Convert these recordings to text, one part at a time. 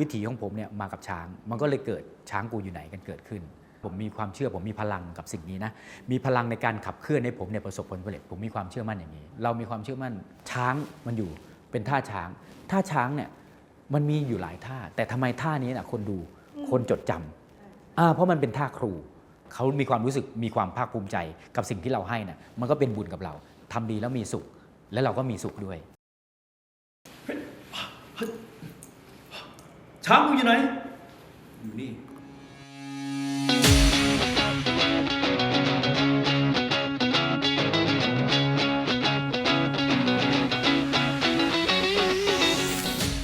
วิถีของผมเนี่ยมากับช้าง มันก็เลยเกิดช้างกูอยู่ไหนกันเกิดขึ้น ผมมีความเชื่อผมมีพลังกับสิ่งนี้นะ มีพลังในการขับเคลื่อนให้ผมเนี่ยประสบผลสำเร็จผมมีความเชื่อมั่นอย่างนี้ เรามีความเชื่อมั่นช้างมันอยู่เป็นท่าช้างท่าช้างเนี่ยมันมีอยู่หลายท่า แต่ทำไมท่านี้น่ะคนดูคนจดจำอ่าเพราะมันเป็นท่าครูเขามีความรู้สึกมีความภาคภูมิใจกับสิ่งที่เราให้นะ่ะมันก็เป็นบุญกับเราทำดีแล้วมีสุข และเราก็มีสุขด้วย ช้างมึงอยู่ไหน อยู่นี่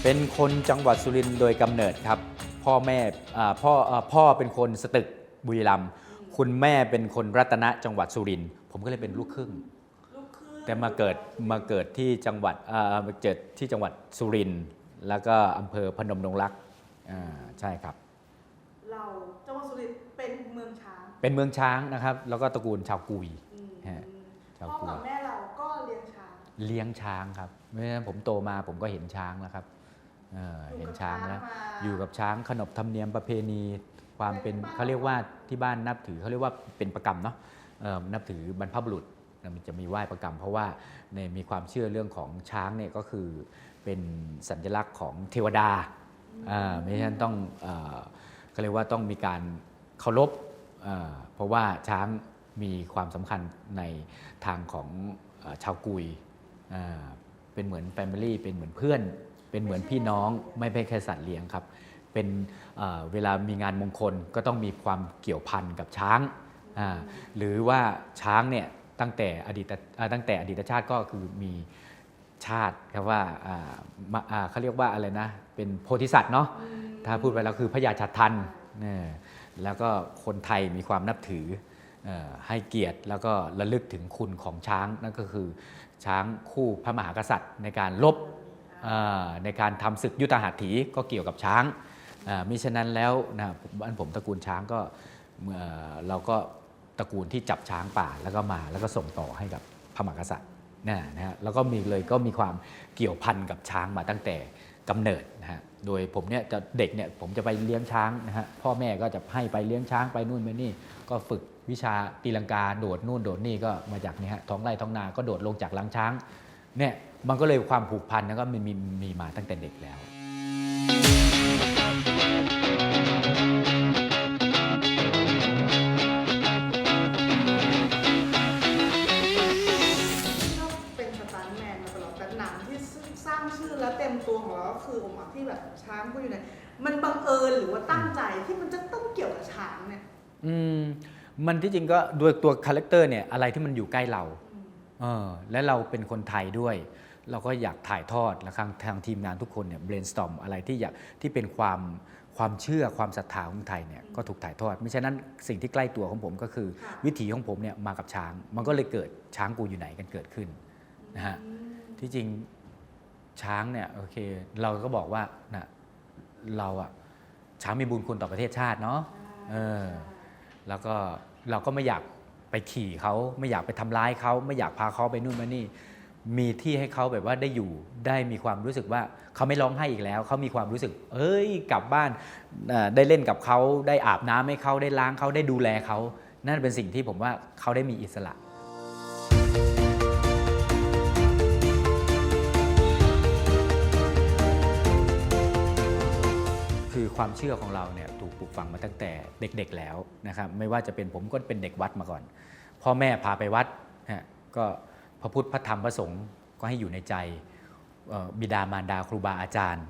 เป็นคนจังหวัดสุรินทร์โดยกำเนิดครับ พ่อแม่อ่าพ่ออ่าพ่อเป็นคนสตึกบุรีรัมย์คุณแม่เป็นคนรัตนะจังหวัดสุรินทร์ผมก็เลยเป็นลูกครึ่งแต่มาเกิดมาเกิดที่จังหวัดอ่ามาเกิดที่จังหวัดสุรินทร์แล้วก็อำเภอพนมดงรัก อ่าใช่ครับ เราจังหวัดสุรินทร์เป็นเมืองช้างเป็นเมืองช้างนะครับ แล้วก็ตระกูลชาวกุย อืมฮะชาวพ่อกุยกับแม่เราก็เลี้ยงช้าง เลี้ยงช้างครับเพราะฉะนั้นผมโตมาผมก็เห็นช้างแล้วครับเออเห็นช้างแล้วมาอยู่กับช้างขนบธรรมเนียมประเพณี ความเป็นเป็นบ้าน เขาเรียกว่าที่บ้านนับถือเขาเรียกว่าเป็นประกรรมเนาะเอ่อนับถือบรรพบุรุษมันจะมีไหว้ประกรรม เพราะว่าในมีความเชื่อเรื่องของช้างเนี่ยก็คือเป็นสัญลักษณ์ของเทวดา อ่าไม่ใช่นต้องเอ่อเขาเรียกว่าต้องมีการเคารพเพราะว่าช้างมีความสำคัญในทางของอชาวกุยเป็นเหมือนแฟมิลี่เป็นเหมือนเพื่อน เป็นเหมือนพี่น้องไม่เป็นแค่สัตว์เลี้ยงครับ เป็นเวลามีงานมงคลก็ต้องมีความเกี่ยวพันกับช้าง หรือว่าช้างเนี่ยตั้งแต่อดีตตั้งแต่อดีตชาติก็คือมี ชาติครับว่าอ่ามาอ่าเขาเรียกว่าอะไรนะ เป็นโพธิสัตว์เนาะถ้าพูดไปแล้วคือพญาชัดทันเนี่ยแล้วก็คนไทยมีความนับถือเอ่อให้เกียรติแล้วก็ระลึกถึงคุณของช้างนั่นก็คือช้างคู่พระมหากษัตริย์ในการลบอ่าในการทำศึกยุทธหัตถีก็เกี่ยวกับช้างอ่ามิฉะนั้นแล้วนะผมบ้านผมตระกูลช้างก็เอ่อเราก็ตระกูลที่จับช้างป่าแล้วก็มาแล้วก็ส่งต่อให้กับพระมหากษัตริย์ นะนะฮะแล้วก็มีเลยก็มีความเกี่ยวพันกับช้างมาตั้งแต่กำเนิดนะฮะโดยผมเนี่ยจะเด็กเนี่ยผมจะไปเลี้ยงช้างนะฮะพ่อแม่ก็จะให้ไปเลี้ยงช้างไปนู่นไปนี่ ก็ฝึกวิชาตีลังกาโดดนู่นโดดนี่ก็มาจากนี่ฮะท้องไร่ท้องนาก็โดดลงจากหลังช้างเนี่ยมันก็เลยความผูกพันแล้วก็มีมีมีมาตั้งแต่เด็กแล้ว ตัวของเราก็คือองค์หมาที่แบบช้างก็อยู่ไหนมันบังเอิญหรือว่าตั้งใจที่มันจะต้องเกี่ยวกับช้างเนี่ยอืมมันที่จริงก็โดยตัวคาแรคเตอร์เนี่ยอะไรที่มันอยู่ใกล้เราอืมเออและเราเป็นคนไทยด้วย เราก็อยากถ่ายทอดและทางทางทีมงานทุกคนเนี่ย brainstorm อะไรที่อยากที่เป็นความความเชื่อความศรัทธาของไทยเนี่ยก็ถูกถ่ายทอดไม่ฉะนั้นสิ่งที่ใกล้ตัวของผมก็คือค่ะวิถีของผมเนี่ยมากับช้าง มันก็เลยเกิดช้างกูอยู่ไหนกันเกิดขึ้นนะฮะอืมที่จริง ช้างเนี่ยโอเค เราก็บอกว่านะเราอะช้างมีบุญคุณต่อประเทศชาติเนาะเออแล้วก็เราก็ไม่อยากไปขี่เขาไม่อยากไปทำร้ายเขาไม่อยากพาเขาไปนู่นมานี่ มีที่ให้เขาแบบว่าได้อยู่ได้มีความรู้สึกว่าเขาไม่ร้องไห้อีกแล้วเขามีความรู้สึก เอ้ยกลับบ้านเอ่อได้เล่นกับเขาได้อาบน้ำให้เขาได้ล้างเขาได้ดูแลเขานั่นเป็นสิ่งที่ผมว่าเขาได้มีอิสระ คือความเชื่อของเราเนี่ยถูกปลูกฝังมาตั้งแต่เด็กๆแล้วนะครับไม่ว่าจะเป็นผมก็เป็นเด็กวัดมาก่อน พ่อแม่พาไปวัดฮะก็พระพุทธพระธรรมพระสงฆ์ก็ให้อยู่ในใจบิดามารดาครูบาอาจารย์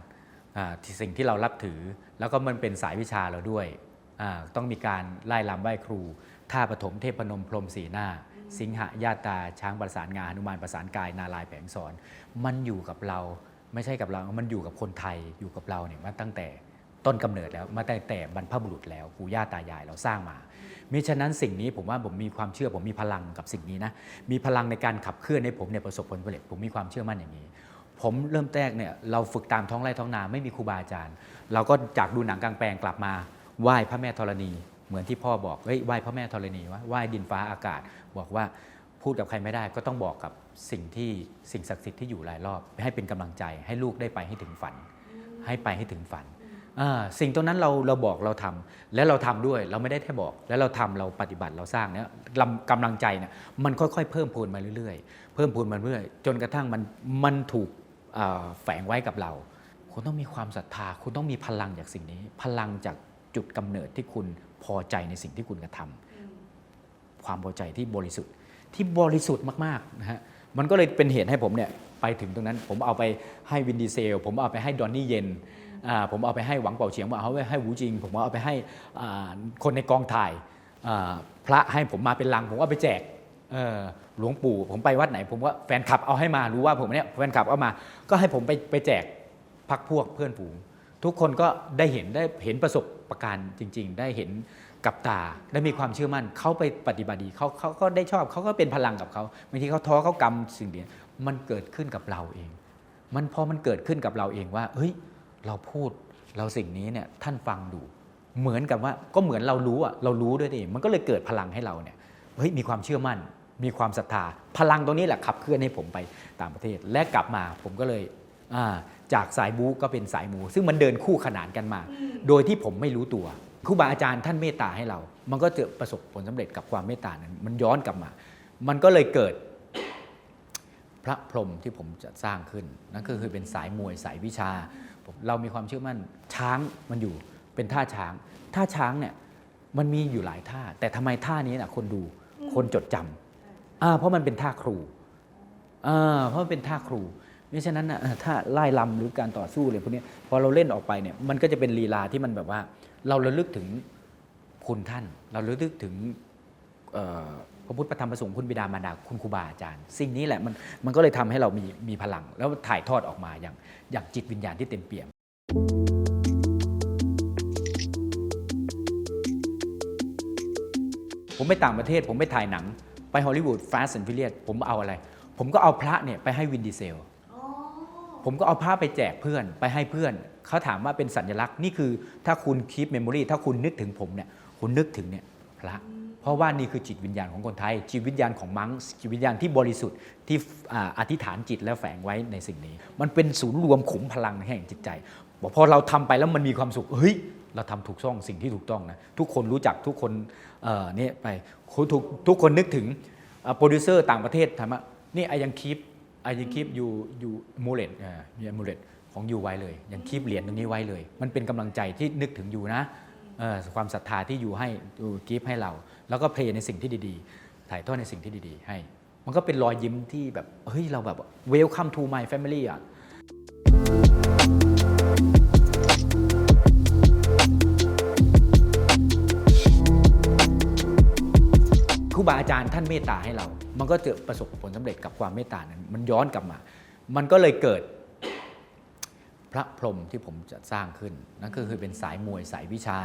อ่าสิ่งที่เรารับถือ แล้วก็มันเป็นสายวิชาเราด้วยอ่าต้องมีการไล่ลำไหว้ครูท่าปฐมเทพนมพรมสีหน้า สิงหญาตาช้างประสานงานหนุมานประสานกาย นาลายแผงสอน มันอยู่กับเราไม่ใช่กับเรา มันอยู่กับคนไทยอยู่กับเราเนี่ยมาตั้งแต่ ต้นกำเนิดแล้วมาตั้งแต่บรรพบุรุษแล้วปู่ย่าตายายเราสร้างมามิฉะนั้นสิ่งนี้ผมว่าผมมีความเชื่อผมมีพลังกับสิ่งนี้นะมีพลังในการขับเคลื่อนให้ผมเนี่ยประสบผลสำเร็จผมมีความเชื่อมั่นอย่างนี้ ผมเริ่มแรกเนี่ยเราฝึกตามท้องไร่ท้องนาไม่มีครูบาอาจารย์ เราก็จากดูหนังกลางแปลงกลับมาไหว้พระแม่ธรณี เหมือนที่พ่อบอกเฮ้ยไหว้พระแม่ธรณีวะไหว้ดินฟ้าอากาศ บอกว่าพูดกับใครไม่ได้ก็ต้องบอกกับสิ่งที่สิ่งศักดิ์สิทธิ์ที่อยู่รายรอบ ให้เป็นกำลังใจให้ลูกได้ไปให้ถึงฝัน ให้ไปให้ถึงฝัน สิ่งตรงนั้นเราเราบอกเราทำแล้วเราทำด้วยเราไม่ได้แค่บอก แล้วเราทำเราปฏิบัติเราสร้างเนี่ยกำกำลังใจเนี่ยมันค่อยๆ เพิ่มพูนมาเรื่อยๆ เพิ่มพูนมาเรื่อยจนกระทั่งมันมันถูกแฝงไว้กับเรา คุณต้องมีความศรัทธา คุณต้องมีพลังจากสิ่งนี้ พลังจากจุดกำเนิดที่คุณพอใจในสิ่งที่คุณกระทำความพอใจที่บริสุทธิ์ที่บริสุทธิ์มากๆนะฮะมันก็เลยเป็นเหตุให้ผมเนี่ยไปถึงตรงนั้น ผมเอาไปให้วินดีเซล ผมเอาไปให้ดอนนี่เย็น ผมเอาไปให้หวังเป่าเฉียงผมเอาไปให้หูจิง ผมเอาไปให้คนในกองถ่ายพระให้ผมมาเป็นลัง ผมเอาไปแจกหลวงปู่ ผมไปวัดไหน ผมว่าแฟนคลับเอาให้มารู้ว่าผมเนี่ยแฟนคลับเอามา ก็ให้ผมไปไปแจกพักพวกเพื่อนฝูง ทุกคนก็ได้เห็นได้เห็นประสบประการจริง ๆ ได้เห็นกับตาได้มีความเชื่อมั่นเขาไปปฏิบัติดีเขาเขาก็ได้ชอบเขาก็เป็นพลังกับเขาบางทีเขาท้อเขากำสิ่งเดียวมันเกิดขึ้นกับเราเอง มันพอมันเกิดขึ้นกับเราเองว่า เฮ้ย เราพูดเราสิ่งนี้เนี่ยท่านฟังดู เหมือนกับว่าก็เหมือนเรารู้อะเรารู้ด้วยเองมันก็เลยเกิดพลังให้เราเนี่ยเฮ้ยมีความเชื่อมั่น มีความศรัทธา พลังตรงนี้แหละขับเคลื่อนให้ผมไปต่างประเทศ และกลับมาผมก็เลยอ่าจากสายบูก็เป็นสายมู ซึ่งมันเดินคู่ขนานกันมา โดยที่ผมไม่รู้ตัวครูบาอาจารย์ท่านเมตตาให้เรา มันก็จะประสบผลสำเร็จกับความเมตตานั้น มันย้อนกลับมา มันก็เลยเกิดพระพรหมที่ผมจะสร้างขึ้น นั่นก็คือเป็นสายมวยสายวิชาผม เรามีความเชื่อมั่นช้างมันอยู่เป็นท่าช้าง ท่าช้างเนี่ยมันมีอยู่หลายท่า แต่ทำไมท่านี้น่ะคนดูคนจดจำอ่าเพราะมันเป็นท่าครูอ่าเพราะมันเป็นท่าครูเพราะฉะนั้นน่ะเอ่อถ้าไล่ลำหรือการต่อสู้เลยพวกนี้พอเราเล่นออกไปเนี่ยมันก็จะเป็นลีลาที่มันแบบว่า เราระลึกถึงคุณท่าน เราระลึกถึง พระพุทธพระธรรมพระสงฆ์คุณบิดามารดาคุณครูบาอาจารย์ สิ่งนี้แหละมันมันก็เลยทำให้เรามีมีพลัง แล้วถ่ายทอดออกมาอย่างอย่างจิตวิญญาณที่เต็มเปี่ยม ผมไปต่างประเทศ ผมไปถ่ายหนัง ไปฮอลลีวูด Fast and Furious ผมเอาอะไร ผมก็เอาพระเนี่ยไปให้วินดีเซลอ๋อผมก็เอาผ้าไปแจกเพื่อนไปให้เพื่อน เขาถามว่าเป็นสัญลักษณ์นี่คือ ถ้าคุณคีปเมมโมรีถ้าคุณนึกถึงผมเนี่ยคุณนึกถึงเนี่ยพระ เพราะว่านี่คือจิตวิญญาณของคนไทย จิตวิญญาณของมังจิตวิญญาณที่บริสุทธิ์ที่อธิษฐานจิตแล้วแฝงไว้ในสิ่งนี้ มันเป็นศูนย์รวมขุมพลังแห่งจิตใจบอกพอเราทำไปแล้วมันมีความสุขเฮ้ยเราทำถูกต้องสิ่งที่ถูกต้องนะทุกคนรู้จักทุกคนเนี่ยไปทุกทุกคนนึกถึงโปรดิวเซอร์ต่างประเทศถามว่านี่ไอยังคีปไอยังคีปอยู่อยู่มูเลตมีมูเลตของยูไว้เลย ยังคีปเหรียญตรงนี้ไว้เลย มันเป็นกำลังใจที่นึกถึงอยู่นะความศรัทธาที่อยู่ให้ยู่กิฟให้เรา แล้วก็เพลย์ในสิ่งที่ดีๆ ถ่ายทอดในสิ่งที่ดีๆ ให้ มันก็เป็นรอยยิ้มที่แบบเฮ้ยเราแบบ welcome to my family อะครูบาอาจารย์ท่านเมตตาให้เรา มันก็จะประสบผลสำเร็จกับความเมตตานั้น มันย้อนกลับมา มันก็เลยเกิดพระพรหมที่ผมจะสร้างขึ้น นั่นก็คือเป็นสายมวยสายวิชา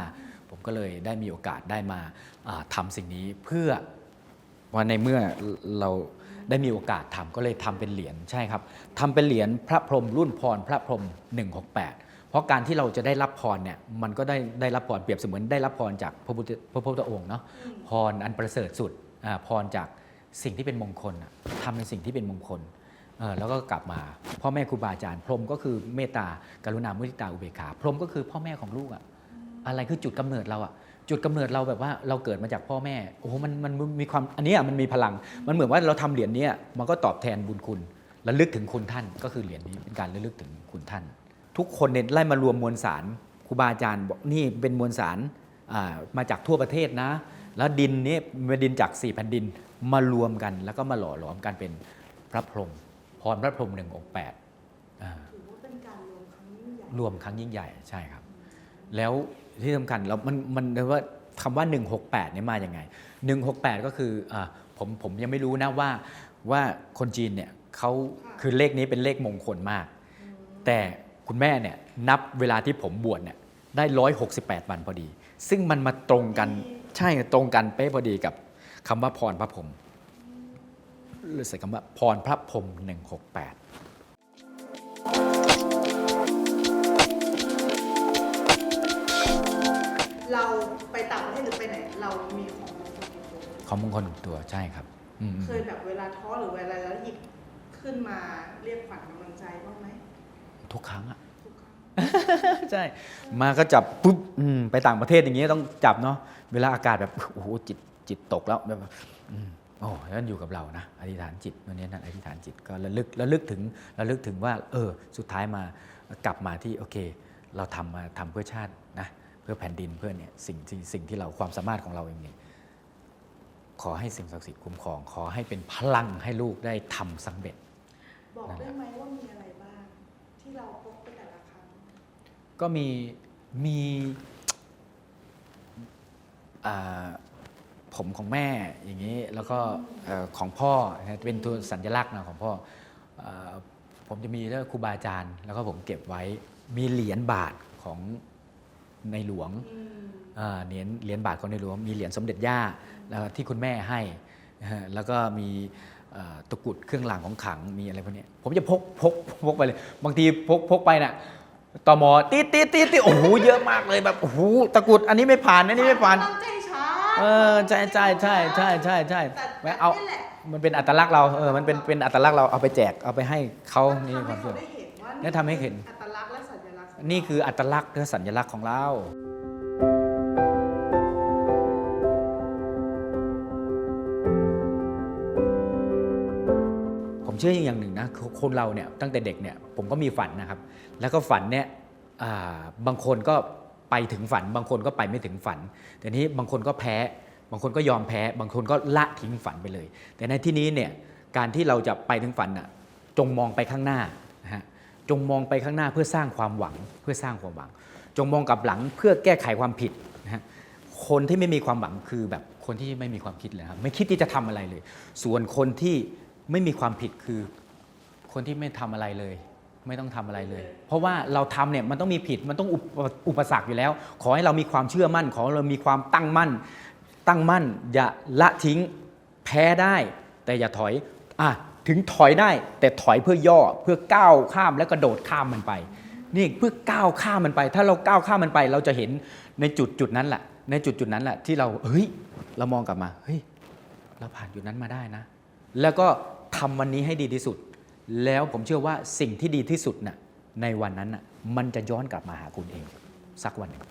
ผมก็เลยได้มีโอกาสได้มาอ่าทำาสิ่งนี้เพื่อว่าในเมื่อเราได้มีโอกาสทำก็เลยทำเป็นเหรียญใช่ครับทำเป็นเหรียญพระพรหมรุ่นพรพระพรหม168 เพราะการที่เราจะได้รับพรเนี่ยมันก็ได้ได้รับพรเปรียบเสมือนได้รับพรจากพระพุทธพระพุทธองค์เนาะพรอันประเสริฐสุดอาพรจากสิ่งที่เป็นมงคลอะทำในสิ่งที่เป็นมงคลเออแล้วก็กลับมา พ่อแม่ครูบาอาจารย์ พรหมก็คือเมตตากรุณามุทิตาอุเบกขา พรหมก็คือพ่อแม่ของลูกอะ อะไรคือจุดกำเนิดเราอะจุดกำเนิดเราแบบว่าเราเกิดมาจากพ่อแม่โอ้โหมันมันมีความอันเนี้ยมันมีพลัง มันเหมือนว่าเราทำเหรียญเนี้ยมันก็ตอบแทนบุญคุณระลึกถึงคุณท่าน ก็คือเหรียญนี้เป็นการระลึกถึงคุณท่าน ทุกคนเนี่ยไล่มารวมมวลสารครูบาอาจารย์บอกนี่เป็นมวลสารอ่ามาจากทั่วประเทศนะ แล้วดินนี้เป็นดินจากสี่แผ่นดินมารวมกัน แล้วก็มาหล่อหลอมกันเป็นพระพรหมพรพระพรหมหนึ่งองค์แปดอ่าถือว่าเป็นการรวมครั้งยิ่งใหญ่รวมครั้งยิ่งใหญ่ใช่ครับ แล้วที่สำคัญเรามันมันเรียกว่าคำว่า 168เนี่ยมาอย่างไง 168 ก็คืออาผมผมยังไม่รู้นะว่าว่าคนจีนเนี่ยเขาคือเลขนี้เป็นเลขมงคลมาก แต่คุณแม่เนี่ยนับเวลาที่ผมบวชเนี่ยได้ 168 วันพอดี ซึ่งมันมาตรงกันใช่ตรงกันเป๊ะพอดีกับคำว่าพรพระพรหมเลยใส่คำว่าพรพระพรหม168 เราไปต่างประเทศหรือไปไหน เรามีของมงคลติดตัวของมงคลตัวใช่ครับอืมเคยแบบเวลาท้อหรือเวลาแล้วหยิบขึ้นมาเรียกขวัญกำลังใจบ้างไหมทุกครั้งอะ ทุกครั้ง ใช่ มาก็จับปุ๊บอืมไปต่างประเทศอย่างเงี้ยต้องจับเนาะเวลาอากาศแบบโอ้โหจิตจิตตกแล้วแบบอืมโอ้นั่นอยู่กับเรานะอธิษฐานจิตวันนี้นั่นอธิษฐานจิตก็ระลึกระลึกถึงระลึกถึงว่า เออ สุดท้ายมากลับมาที่โอเค เราทำมาทำเพื่อชาตินะ เพื่อแผ่นดินเพื่อเนี่ยสิ่งสิ่งสิ่งที่เราความสามารถของเราเองเนี่ยขอให้สิ่งศักดิ์สิทธิ์คุ้มครอง ขอให้เป็นพลังให้ลูกได้ทำสำเร็จ บอกได้ไหมว่ามีอะไรบ้างที่เราพบไปแต่ละครั้งก็มีมีอ่าผมของแม่อย่างนี้แล้วก็เอ่อของพ่อนะเป็นตัวสัญลักษณ์นะของพ่ออ่าผมจะมีเรื่องครูบาอาจารย์ แล้วก็ผมเก็บไว้มีเหรียญบาทของ ในหลวงอืมอ่าเหรียญเหรียญบาทของในหลวง มีเหรียญสมเด็จย่าแล้วที่คุณแม่ให้นะฮะแล้วก็มีเอ่อตะกรุดเครื่องรางของขลังมีอะไรพวกเนี้ยผมจะพกพกพกไปเลย บางทีพกพกไปน่ะตมตีดตีดตีดตีดโอ้โหเยอะมากเลยแบบโอ้โหตะกรุดอันนี้ไม่ผ่านอันนี้ไม่ผ่านตั้งใจช้าเออใช่ใช่ใช่ใช่ใช่ใช่แต่แม่เอานี่แหละมันเป็นอัตลักษณ์เราเออมันเป็นเป็นอัตลักษณ์เราเอาไปแจกเอาไปให้เขานี่ทำความให้เชื่เขาอได้เห็นว่าเนี่ยทำให้เห็น นี่คืออัตลักษณ์และสัญลักษณ์ของเราผมเชื่ออย่างหนึ่งนะคือคนเราเนี่ยตั้งแต่เด็กเนี่ยผมก็มีฝันนะครับ แล้วก็ฝันเนี่ยบางคนก็ไปถึงฝัน บางคนก็ไปไม่ถึงฝัน แต่นี้บางคนก็แพ้ บางคนก็ยอมแพ้ บางคนก็ละทิ้งฝันไปเลย แต่ในที่นี้เนี่ยการที่เราจะไปถึงฝันน่ะจงมองไปข้างหน้านะฮะ จงมองไปข้างหน้าเพื่อสร้างความหวังเพื่อสร้างความหวัง จงมองกลับหลังเพื่อแก้ไขความผิดนะฮะคนที่ไม่มีความหวังคือแบบคนที่ไม่มีความคิดเลยครับไม่คิดที่จะทำอะไรเลย ส่วนคนที่ไม่มีความผิดคือ คนที่ไม่ทำอะไรเลย ไม่ต้องทำอะไรเลย เพราะว่าเราทำเนี่ยมันต้องมีผิดมันต้องอุปอุปสรรคอยู่แล้ว ขอให้เรามีความเชื่อมั่น ขอเรามีความตั้งมั่น ตั้งมั่น อย่าละทิ้งแพ้ได้ แต่อย่าถอยอะ ถึงถอยได้แต่ถอยเพื่อย่อเพื่อก้าวข้ามและกระโดดข้ามมันไป นี่เพื่อก้าวข้ามมันไป ถ้าเราก้าวข้ามมันไป เราจะเห็นในจุดจุดนั้นแหละในจุดจุดนั้นแหละที่เราเฮ้ยเรามองกลับมาเฮ้ยเราผ่านจุดนั้นมาได้นะ แล้วก็ทำวันนี้ให้ดีที่สุด แล้วผมเชื่อว่าสิ่งที่ดีที่สุดน่ะในวันนั้นน่ะมันจะย้อนกลับมาหาคุณเอง สักวันหนึ่ง